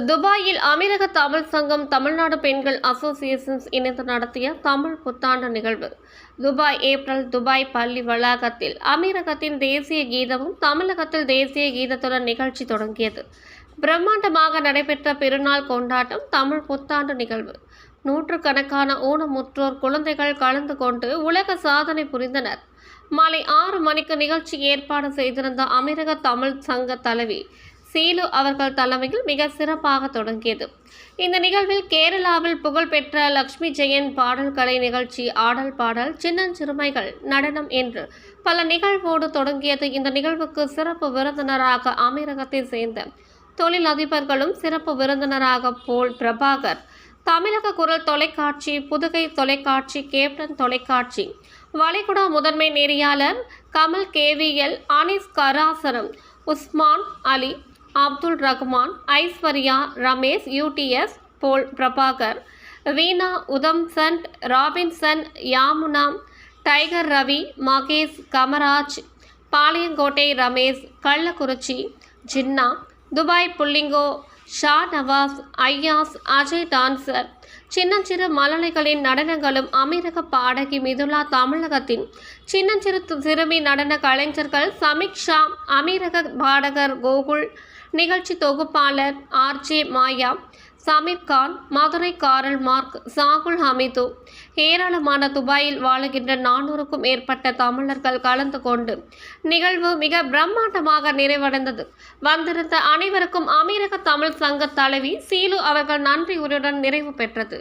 துபாயில் அமீரக தமிழ் சங்கம் தமிழ்நாடு பெண்கள் அசோசியேஷன்ஸ் இணைந்து நடத்திய தமிழ் புத்தாண்டு நிகழ்வு. துபாய் ஏப்ரல் துபாய் பள்ளி வளாகத்தில் அமீரகத்தின் தேசிய கீதமும் தமிழகத்தில் தேசிய கீதத்துடன் நிகழ்ச்சி தொடங்கியது. பிரம்மாண்டமாக நடைபெற்ற பெருநாள் கொண்டாட்டம் தமிழ் புத்தாண்டு நிகழ்வு. நூற்றுக்கணக்கான ஊனமுற்றோர் குழந்தைகள் கலந்து கொண்டு உலக சாதனை புரிந்தனர். மாலை ஆறு மணிக்கு நிகழ்ச்சி ஏற்பாடு செய்திருந்த அமீரக தமிழ் சங்க தலைவி சீலு அவர்கள் தலைமையில் மிக சிறப்பாக தொடங்கியது. இந்த நிகழ்வில் கேரளாவில் புகழ்பெற்ற லக்ஷ்மி ஜெயன் பாடல் கலை நிகழ்ச்சி ஆடல் பாடல் சின்னஞ்சிறுமைகள் நடனம் என்று பல நிகழ்வோடு தொடங்கியது. இந்த நிகழ்வுக்கு சிறப்பு விருந்தினராக அமீரகத்தை சேர்ந்த தொழில் அதிபர்களும் சிறப்பு விருந்தினராக போல் பிரபாகர் தமிழக குரல் தொலைக்காட்சி புதுகை தொலைக்காட்சி கேப்டன் தொலைக்காட்சி வளைகுடா முதன்மை நெறியாளர் கமல் கேவிஎல் அனிஸ் கராசரம் Usman Ali Abdul Rahman Aishwarya Ramesh UTS Paul Prabhakar Veena உதம்சன் Robinson Yamuna Tiger Ravi Mahesh Kamaraj Palayamkottai Ramesh Kallakurichi Jinnah Dubai புள்ளிங்கோ Shah Nawaz Ayaz Ajay dancer சின்னஞ்சிறு மலலைகளின் நடனங்களும் அமீரக பாடகி மிதுலா தமிழகத்தின் சின்னஞ்சிறு சிறுமி நடன கலைஞர்கள் சமீக்ஷா அமீரக பாடகர் கோகுல் நிகழ்ச்சி தொகுப்பாளர் RJ Maya Sameep Khan Madurai Karl Marx Shahul Hameed. ஏராளமான துபாயில் வாழுகின்ற நானூறுக்கும் மேற்பட்ட தமிழர்கள் கலந்து கொண்டு நிகழ்வு மிக பிரம்மாண்டமாக நிறைவடைந்தது. வந்திருந்த அனைவருக்கும் அமீரக தமிழ் சங்க தலைவி சீலு அவர்கள் நன்றி நிறைவு பெற்றது.